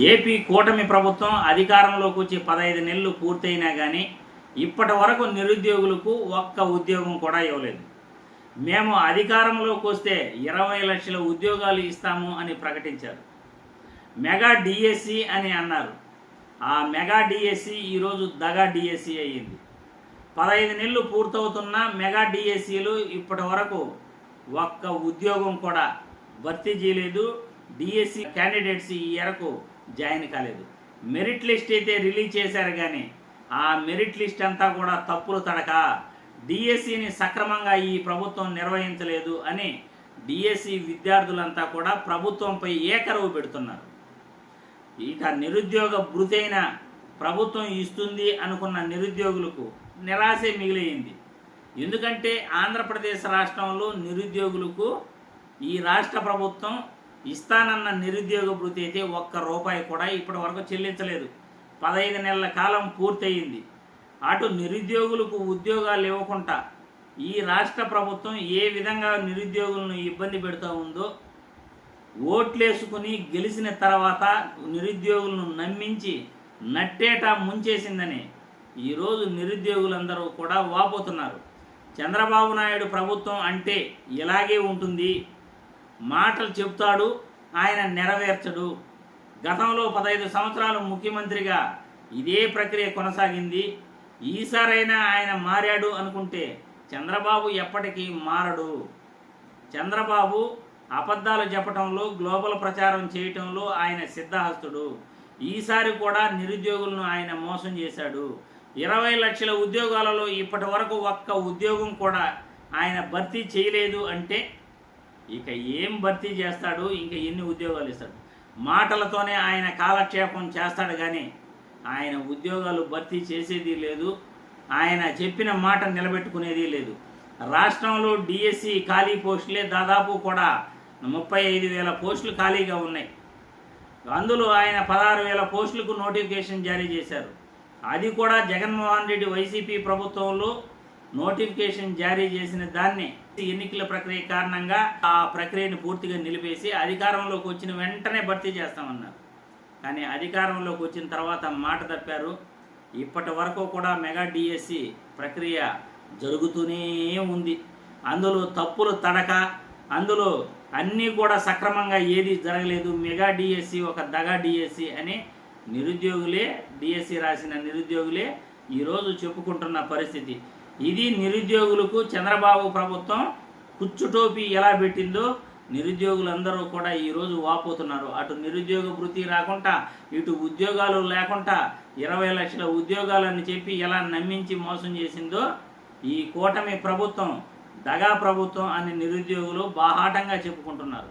AP కూటమి ప్రభుత్వం అధికారంలోకి వచ్చి పదహైదు నెలలు పూర్తయినా కానీ ఇప్పటి వరకు నిరుద్యోగులకు ఒక్క ఉద్యోగం కూడా ఇవ్వలేదు. మేము అధికారంలోకి వస్తే ఇరవై లక్షల ఉద్యోగాలు ఇస్తాము అని ప్రకటించారు. మెగా డిఎస్సి అని అన్నారు. ఆ మెగా డిఎస్సి ఈరోజు దగా డిఎస్సి అయ్యింది. పదహైదు నెలలు పూర్తవుతున్న మెగా డిఎస్సీలు ఇప్పటి వరకు ఒక్క ఉద్యోగం కూడా భర్తీ చేయలేదు. డిఎస్సి క్యాండిడేట్స్ ఈ ఎరకు జాయిన్ కాలేదు. మెరిట్ లిస్ట్ అయితే రిలీజ్ చేశారు కానీ ఆ మెరిట్ లిస్ట్ అంతా కూడా తప్పులు తడక డిఎస్సిని సక్రమంగా ఈ ప్రభుత్వం నిర్వహించలేదు అని డిఎస్సి విద్యార్థులంతా కూడా ప్రభుత్వంపై ఏకరవు పెడుతున్నారు. ఇక నిరుద్యోగ భృతైన ప్రభుత్వం ఇస్తుంది అనుకున్న నిరుద్యోగులకు నిరాశే మిగిలింది. ఎందుకంటే ఆంధ్రప్రదేశ్ రాష్ట్రంలో నిరుద్యోగులకు ఈ రాష్ట్ర ప్రభుత్వం ఇస్తానన్న నిరుద్యోగ భృతి అయితే ఒక్క రూపాయి కూడా ఇప్పటి వరకు చెల్లించలేదు. పదహైదు నెలల కాలం పూర్తయింది. అటు నిరుద్యోగులకు ఉద్యోగాలు ఇవ్వకుండా ఈ రాష్ట్ర ప్రభుత్వం ఏ విధంగా నిరుద్యోగులను ఇబ్బంది పెడుతూ ఉందో ఓట్లేసుకుని గెలిచిన తర్వాత నిరుద్యోగులను నమ్మించి నట్టేట ముంచేసిందని ఈరోజు నిరుద్యోగులందరూ కూడా వాపోతున్నారు. చంద్రబాబు నాయుడు ప్రభుత్వం అంటే ఇలాగే ఉంటుంది. మాటలు చెప్తాడు ఆయన నెరవేర్చడు. గతంలో పదహైదు సంవత్సరాలు ముఖ్యమంత్రిగా ఇదే ప్రక్రియ కొనసాగింది. ఈసారైనా ఆయన మారాడు అనుకుంటే చంద్రబాబు ఎప్పటికీ మారడు. చంద్రబాబు అబద్ధాలు చెప్పటంలో గ్లోబల్ ప్రచారం చేయటంలో ఆయన సిద్ధహస్తుడు. ఈసారి కూడా నిరుద్యోగులను ఆయన మోసం చేశాడు. ఇరవై లక్షల ఉద్యోగాలలో ఇప్పటి వరకు ఒక్క ఉద్యోగం కూడా ఆయన భర్తీ చేయలేదు అంటే ఇక ఏం భర్తీ చేస్తాడు? ఇంకా ఎన్ని ఉద్యోగాలు ఇస్తాడు? మాటలతోనే ఆయన కాలక్షేపం చేస్తాడు కానీ ఆయన ఉద్యోగాలు భర్తీ చేసేది లేదు. ఆయన చెప్పిన మాట నిలబెట్టుకునేది లేదు. రాష్ట్రంలో డిఎస్సి ఖాళీ పోస్టులే దాదాపు కూడా ముప్పై ఐదు వేల పోస్టులు ఖాళీగా ఉన్నాయి. అందులో ఆయన పదహారు వేల పోస్టులకు నోటిఫికేషన్ జారీ చేశారు. అది కూడా జగన్మోహన్ రెడ్డి వైసీపీ ప్రభుత్వంలో నోటిఫికేషన్ జారీ చేసిన దాన్ని ఎన్నికల ప్రక్రియ కారణంగా ఆ ప్రక్రియను పూర్తిగా నిలిపేసి అధికారంలోకి వచ్చిన వెంటనే భర్తీ చేస్తామన్నారు. కానీ అధికారంలోకి వచ్చిన తర్వాత మాట తప్పారు. ఇప్పటి వరకు కూడా మెగా డిఎస్సి ప్రక్రియ జరుగుతూనే ఉంది. అందులో తప్పులు తడక అందులో అన్నీ కూడా సక్రమంగా ఏది జరగలేదు. మెగా డిఎస్సి ఒక దగా డిఎస్సి అని నిరుద్యోగులే డిఎస్సి రాసిన నిరుద్యోగులే ఈరోజు చెప్పుకుంటున్న పరిస్థితి. ఇది నిరుద్యోగులకు చంద్రబాబు ప్రభుత్వం కుచ్చుటోపీ ఎలా పెట్టిందో నిరుద్యోగులందరూ కూడా ఈరోజు వాపోతున్నారు. అటు నిరుద్యోగ వృత్తి రాకుండా ఇటు ఉద్యోగాలు లేకుండా ఇరవై లక్షల ఉద్యోగాలని చెప్పి ఎలా నమ్మించి మోసం చేసిందో ఈ కూటమి ప్రభుత్వం దగా ప్రభుత్వం అని నిరుద్యోగులు బాహాటంగా చెప్పుకుంటున్నారు.